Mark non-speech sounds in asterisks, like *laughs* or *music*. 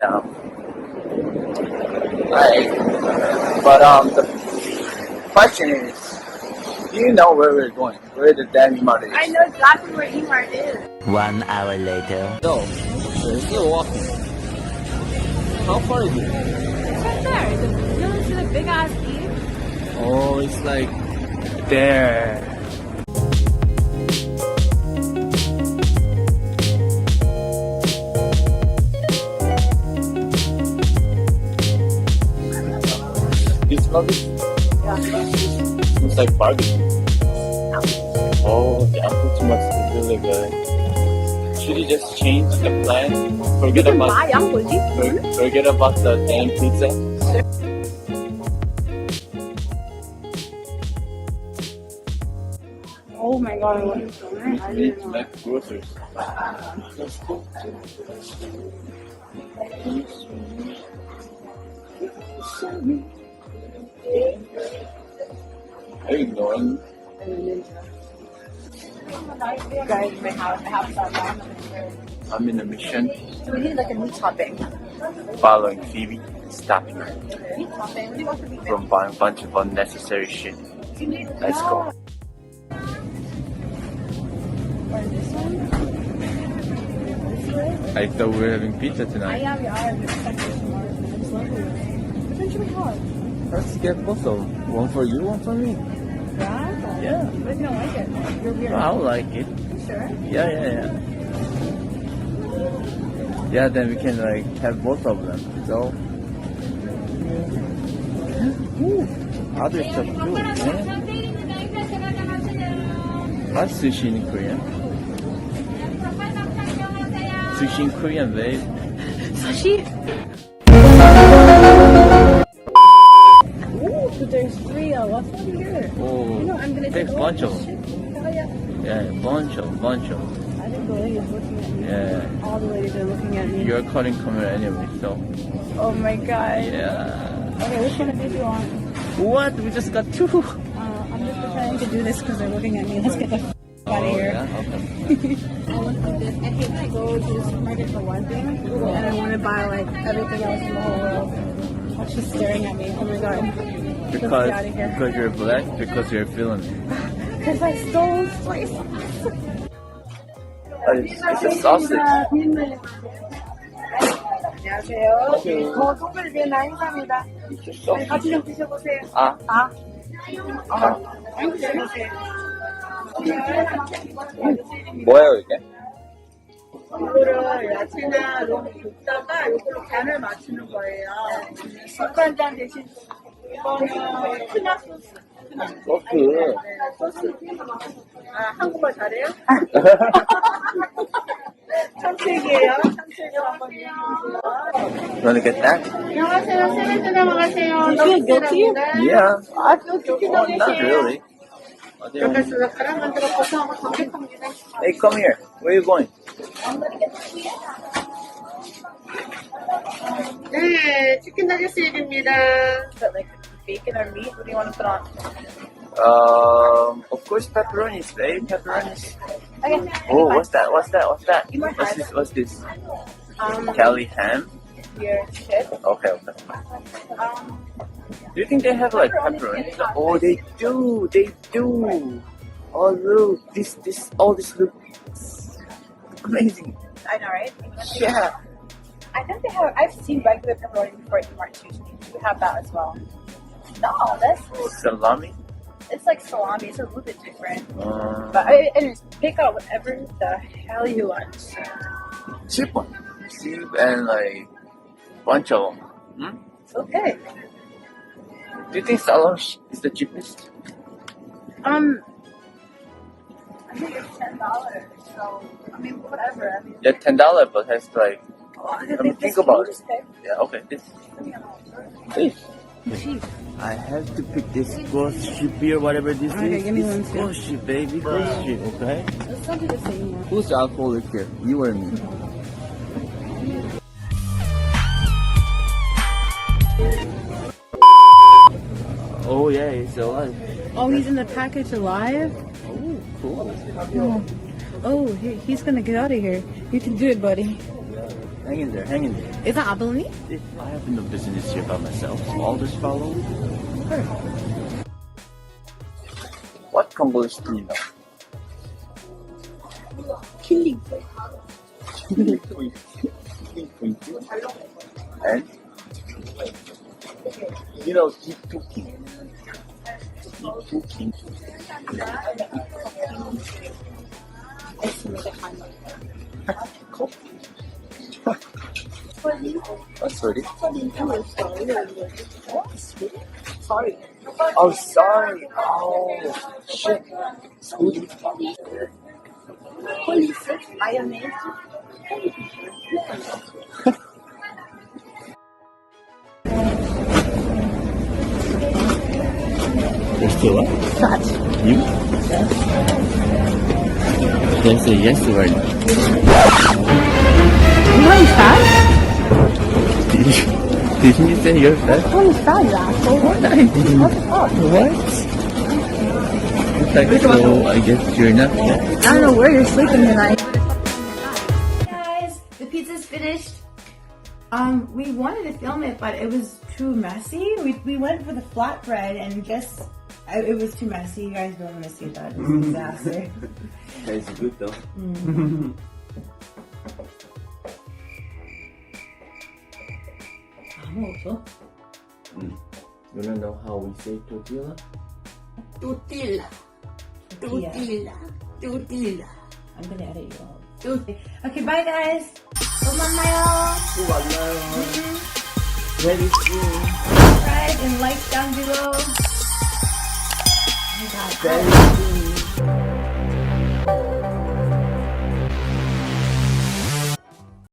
Yeah. Alright. But um the question is do you know where we're going? Where the damn Mart is? I know exactly where Emart is. One hour later. No, we're still walking. How far is it? It's right there. You don't see the big ass E? Oh, it's like there. barbecue. Yeah. It's like barbecue. Oh, the apple tomato is really good. Should you just change the plan? Forget about buy apple for, forget about the damn pizza. Oh my god, what is that? It's like groceries. That's didn't to know. make groceries. Are you ignoring? Guys, my house, my house is. I'm in a mission So we need like a meat topping. following Phoebe, stopping her Meat topping? What do you want for meat from buying a bunch of unnecessary shit. Let's go. Or this one? I thought we were having pizza I tonight. am, I am. It's like this one. It's lovely. Which one should we have? Let's get both of them. One for you, one for me. Yeah? Yeah. If you don't like it? You're weird. I'll like it. You sure? Yeah, yeah, yeah. Yeah, then we can like have both of them. So. Ooh, other stuff too, man. That's sushi in Korean. Sushi in Korean, babe. Sushi? Oh, yeah. Yeah, bunch of, bunch of. I think the lady is looking at me. Yeah. All the ladies are looking at me. You're cutting camera anyway, so. Oh my god. Yeah. Okay, which one of these do you want? What? We just got two. Uh, I'm just pretending to do this because they're looking at me. Let's get the f- out of here. Oh, Yeah, okay. *laughs* I like this. I hate I go to the supermarket for one thing and I want to buy like everything else in the whole world. That's just staring at me. Oh my god. Because, get out of here. because you're black, because you're feeling it. *laughs* Because I stole soy sauce. It's, it's a sausage. 안녕하세요. 저 소글 비엔나 행사입니다. A sausage. 같이 좀 드셔보세요. 아, 아. 아. 드셔보세요. 뭐예요 이게? 이거를 야채나 너무 볶다가 이걸로 간을 맞추는 거예요. 국간장 대신 이거는 트나 소스. 소스. 소스. 아, 한국말 잘해요? 참치기예요. 참치기 한번 이용해주세요. You wanna get that? 안녕하세요. 세면대 나가세요. Yeah. Not really. Oh, dear. Hey, come here. Where are you going? 네, 치킨 나게스 입입니다. Bacon or meat? What do you want to put on? Um, of course pepperonis, babe. Pepperonis. Okay. Oh, what's that? What's that? What's that? What's this? What's this? Um, Cali ham. your shit. Okay, okay. Um, Do you think they have like pepperoni? Oh, they do. They do. Oh, look. This, this, all this looks amazing. I know, right? Yeah. I think they have. I've seen regular pepperoni before at Mart too. So you have that as well. No, that's Salami. it's like salami. It's a little bit different. Uh, But I, pick out whatever the hell you want. cheap one. Cheap and like bunch of them. Hmm? It's okay. Do you think salami is the cheapest? Um, I think it's ten dollars. So I mean, whatever. I mean, Yeah, ten dollar, but has like oh, I Let me this- think about it. yeah. Okay, this. This. I have to pick this ghost ship here, whatever this Okay, is. give me this one, too. Ghost ship, baby, ghost ship. Okay. Let's not do the same one. Who's alcoholic here? You or me? *laughs* Oh yeah, he's alive. Oh, he's in the package alive. Oh, cool. Oh, oh he, he's gonna get out of here. You can do it, buddy. Hang in there, hang in there. Is that Abilene? I have no business here by myself, so I'll just follow. What Converse do you know? 킬링. Killing Queen. Killing And you know keep Cooking. Deep Cooking. sorry. Sorry. Oh, sorry. Oh, shit. Sweet. Polícia, maionese. You're still up? Not. You? Yes. Yes, yes, right. Wait, fast. Did you, didn't you say you're fat? Really fast, you asshole. What? I didn't. What? It's like, so I guess you're not fat. I don't know where you're sleeping tonight. guys, the pizza's finished. Um, we wanted to film it, but it was too messy. We, we went for the flatbread and just I- it was too messy. You guys don't want to see that. It was a disaster. *laughs* That's good though. 아 *laughs* also. Mm. You wanna know how we say tortilla? Tortilla. Tortilla. Tortilla. I'm gonna edit you all. Okay, okay bye guys. Umamayo. Ready to subscribe and like down below. Oh my god.